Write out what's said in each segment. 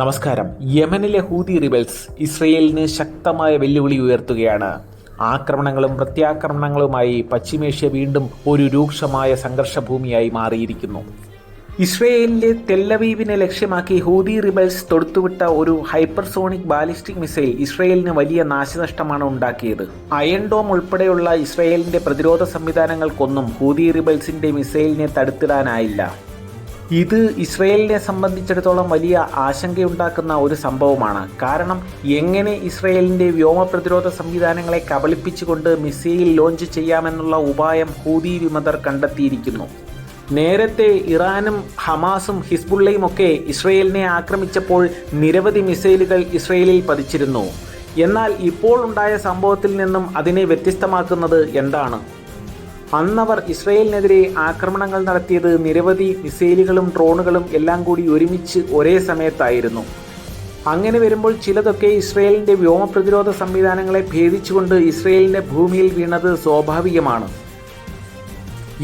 നമസ്കാരം. യമനിലെ Houthi rebels ഇസ്രയേലിന് ശക്തമായ വെല്ലുവിളി ഉയർത്തുകയാണ്. ആക്രമണങ്ങളും പ്രത്യാക്രമണങ്ങളുമായി പശ്ചിമേഷ്യ വീണ്ടും ഒരു രൂക്ഷമായ സംഘർഷഭൂമിയായി മാറിയിരിക്കുന്നു. ഇസ്രയേലിലെ തെല്ലവീവിനെ ലക്ഷ്യമാക്കി ഹൂതി റിബൽസ് തൊടുത്തുവിട്ട ഒരു ഹൈപ്പർസോണിക് ബാലിസ്റ്റിക് മിസൈൽ ഇസ്രയേലിന് വലിയ നാശനഷ്ടമാണ് ഉണ്ടാക്കിയത്. അയൺ ഡോം ഉൾപ്പെടെയുള്ള ഇസ്രയേലിന്റെ പ്രതിരോധ സംവിധാനങ്ങൾക്കൊന്നും ഹൂതി റിബൽസിന്റെ മിസൈലിനെ തടുത്തിടാനായില്ല. ഇത് ഇസ്രയേലിനെ സംബന്ധിച്ചിടത്തോളം വലിയ ആശങ്കയുണ്ടാക്കുന്ന ഒരു സംഭവമാണ്. കാരണം എങ്ങനെ ഇസ്രയേലിന്റെ വ്യോമ പ്രതിരോധ സംവിധാനങ്ങളെ കബളിപ്പിച്ചുകൊണ്ട് മിസൈൽ ലോഞ്ച് ചെയ്യാമെന്നുള്ള ഉപായം ഹൂതി വിമതർ കണ്ടെത്തിയിരിക്കുന്നു. നേരത്തെ ഇറാനും ഹമാസും ഹിസ്ബുള്ളയും ഒക്കെ ഇസ്രയേലിനെ ആക്രമിച്ചപ്പോൾ നിരവധി മിസൈലുകൾ ഇസ്രയേലിൽ പതിച്ചിരുന്നു. എന്നാൽ ഇപ്പോൾ ഉണ്ടായ സംഭവത്തിൽ നിന്നും അതിനെ വ്യത്യസ്തമാക്കുന്നത് എന്താണ്? അന്നവർ ഇസ്രയേലിനെതിരെ ആക്രമണങ്ങൾ നടത്തിയത് നിരവധി മിസൈലുകളും ഡ്രോണുകളും എല്ലാം കൂടി ഒരുമിച്ച് ഒരേ സമയത്തായിരുന്നു. അങ്ങനെ വരുമ്പോൾ ചിലതൊക്കെ ഇസ്രയേലിന്റെ വ്യോമ പ്രതിരോധ സംവിധാനങ്ങളെ ഭേദിച്ചുകൊണ്ട് ഇസ്രയേലിന്റെ ഭൂമിയിൽ വീണത് സ്വാഭാവികമാണ്.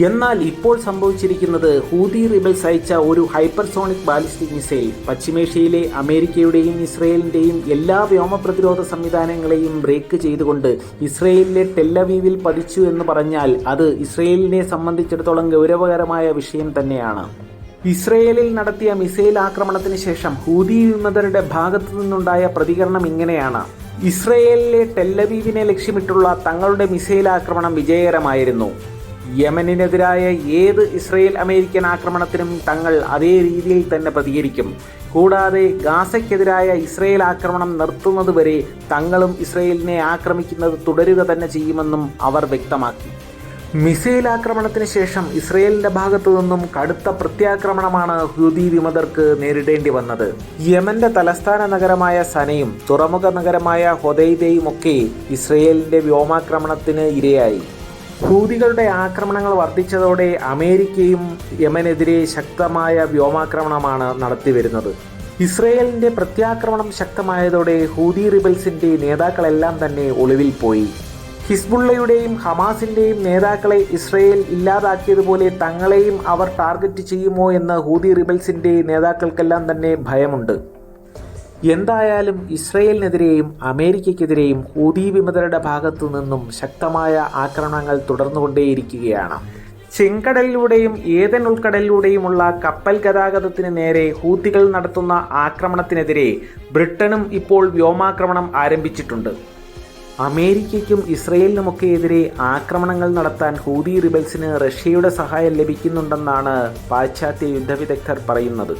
എന്നാൽ ഇപ്പോൾ സംഭവിച്ചിരിക്കുന്നത് ഹൂതി റിബൽസ് അയച്ച ഒരു ഹൈപ്പർസോണിക് ബാലിസ്റ്റിക് മിസൈൽ പശ്ചിമേഷ്യയിലെ അമേരിക്കയുടെയും ഇസ്രയേലിന്റെയും എല്ലാ വ്യോമ പ്രതിരോധ സംവിധാനങ്ങളെയും ബ്രേക്ക് ചെയ്തുകൊണ്ട് ഇസ്രയേലിലെ ടെല്ലവീവിൽ പതിച്ചു എന്ന് പറഞ്ഞാൽ അത് ഇസ്രയേലിനെ സംബന്ധിച്ചിടത്തോളം ഗൗരവകരമായ വിഷയം തന്നെയാണ്. ഇസ്രയേലിൽ നടത്തിയ മിസൈൽ ആക്രമണത്തിന് ശേഷം ഹൂതി വിമതരുടെ ഭാഗത്തു നിന്നുണ്ടായ പ്രതികരണം ഇങ്ങനെയാണ്. ഇസ്രയേലിലെ ടെല്ലവീവിനെ ലക്ഷ്യമിട്ടുള്ള തങ്ങളുടെ മിസൈൽ ആക്രമണം വിജയകരമായിരുന്നു. യമനിനെതിരായ ഏത് ഇസ്രയേൽ അമേരിക്കൻ ആക്രമണത്തിനും തങ്ങൾ അതേ രീതിയിൽ തന്നെ പ്രതികരിക്കും. കൂടാതെ ഗാസയ്ക്കെതിരായ ഇസ്രയേൽ ആക്രമണം നിർത്തുന്നതുവരെ തങ്ങളും ഇസ്രയേലിനെ ആക്രമിക്കുന്നത് തുടരുക തന്നെ ചെയ്യുമെന്നും അവർ വ്യക്തമാക്കി. മിസൈൽ ആക്രമണത്തിന് ശേഷം ഇസ്രയേലിന്റെ ഭാഗത്തു നിന്നും കടുത്ത പ്രത്യാക്രമണമാണ് ഹുദി വിമതർക്ക് നേരിടേണ്ടി വന്നത്. യമന്റെ തലസ്ഥാന നഗരമായ സനയും തുറമുഖ നഗരമായ ഹൊദൈദയും ഒക്കെ ഇസ്രയേലിന്റെ വ്യോമാക്രമണത്തിന് ഇരയായി. ഹൂതികളുടെ ആക്രമണങ്ങൾ വർദ്ധിച്ചതോടെ അമേരിക്കയും യമനെതിരെ ശക്തമായ വ്യോമാക്രമണമാണ് നടത്തിവരുന്നത്. ഇസ്രയേലിന്റെ പ്രത്യാക്രമണം ശക്തമായതോടെ ഹൂതി റിബൽസിന്റെ നേതാക്കളെല്ലാം തന്നെ ഒളിവിൽ പോയി. ഹിസ്ബുള്ളയുടെയും ഹമാസിന്റെയും നേതാക്കളെ ഇസ്രയേൽ ഇല്ലാതാക്കിയതുപോലെ തങ്ങളെയും അവർ ടാർഗറ്റ് ചെയ്യുമോ എന്ന് ഹൂതി റിബൽസിന്റെ നേതാക്കൾക്കെല്ലാം തന്നെ ഭയമുണ്ട്. എന്തായാലും ഇസ്രയേലിനെതിരെയും അമേരിക്കയ്ക്കെതിരെയും ഹൂതി വിമതരുടെ ഭാഗത്തു നിന്നും ശക്തമായ ആക്രമണങ്ങൾ തുടർന്നുകൊണ്ടേയിരിക്കുകയാണ്. ചെങ്കടലിലൂടെയും ഏതൻ ഉൾക്കടലിലൂടെയുമുള്ള കപ്പൽ ഗതാഗതത്തിന് നേരെ ഹൂത്തികൾ നടത്തുന്ന ആക്രമണത്തിനെതിരെ ബ്രിട്ടനും ഇപ്പോൾ വ്യോമാക്രമണം ആരംഭിച്ചിട്ടുണ്ട്. അമേരിക്കയ്ക്കും ഇസ്രയേലിനുമൊക്കെ എതിരെ ആക്രമണങ്ങൾ നടത്താൻ ഹൂതി റിബൽസിന് റഷ്യയുടെ സഹായം ലഭിക്കുന്നുണ്ടെന്നാണ് പാശ്ചാത്യ യുദ്ധവിദഗ്ധർ പറയുന്നത്.